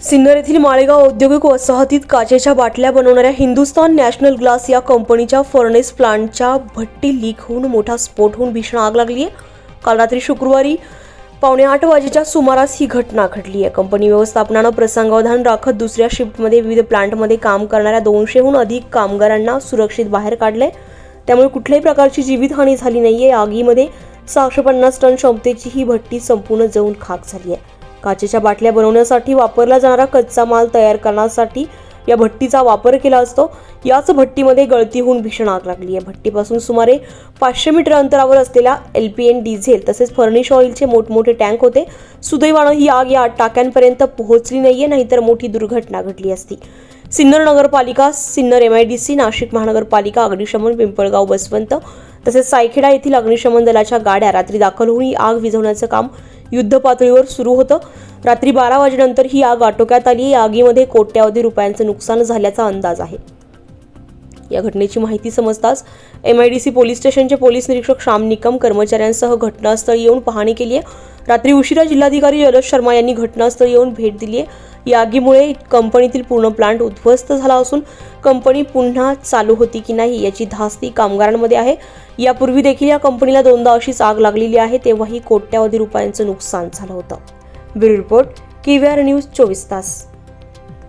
सिन्नर येथील माळेगाव औद्योगिक वसाहतीत काचेच्या बाटल्या बनवणाऱ्या हिंदुस्तान नॅशनल ग्लास या कंपनीच्या फर्नेस प्लांटच्या भट्टी लीक होऊन मोठा स्फोट होऊन भीषण आग लागली आहे. काल रात्री शुक्रवारी पावणे आठ वाजेच्या सुमारास ही घटना घडली आहे. कंपनी व्यवस्थापनानं प्रसंगावधान राखत दुसऱ्या शिफ्टमध्ये विविध प्लांटमध्ये काम करणाऱ्या दोनशेहून अधिक कामगारांना सुरक्षित बाहेर काढले त्यामुळे कुठल्याही प्रकारची जीवितहानी झाली नाहीये. आहे आगीमध्ये सहाशे पन्नास टन क्षमतेची ही भट्टी संपूर्ण जळून खाक झाली आहे. काचेच्या बाटल्या बनवण्यासाठी वापरला जाणारा कच्चा माल तयार करण्यासाठी या भट्टीचा वापर केला असतो. याच भट्टीमध्ये गळती होऊन भीषण आग लागली. आहे भट्टीपासून सुमारे पाचशे मीटर अंतरावर असलेल्या एल पी एन डिझेल तसेच फर्निश ऑइलचे मोठमोठे टँक होते. सुदैवानं ही आग या टाक्यांपर्यंत पोहोचली नाहीये नाहीतर मोठी दुर्घटना घडली असती. सिन्नर नगरपालिका Sinnar M I D C Nashik महानगरपालिका अग्निशमन पिंपळगाव बसवंत तसेच सायखेडा येथील अग्निशमन दलाच्या गाड्या रात्री दाखल होऊन ही आग विझवण्याचं काम युद्धपातळीवर सुरू होतं. रात्री बारा वाजेनंतर ही आग आटोक्यात आली. या आगीमध्ये कोट्यावधी रुपयांचं नुकसान झाल्याचा अंदाज आहे. या घटनेची माहिती समजताच M I D C police स्टेशनचे पोलीस निरीक्षक श्याम निकम कर्मचाऱ्यांसह घटनास्थळी येऊन पाहणी केली आहे. रात्री उशिरा जिल्हाधिकारी जलज शर्मा यांनी घटनास्थळी येऊन भेट दिली आहे. या आगीमुळे कंपनीतील पूर्ण प्लांट उद्ध्वस्त झाला असून कंपनी पुन्हा चालू होती की नाही याची धास्ती कामगारांमध्ये आहे. यापूर्वी देखील या कंपनीला दोनदा अशीच आग लागलेली आहे तेव्हाही कोट्यावधी रुपयांचं नुकसान झालं होतं. ब्युरो रिपोर्ट केव्हीआर न्यूज चोवीस तास.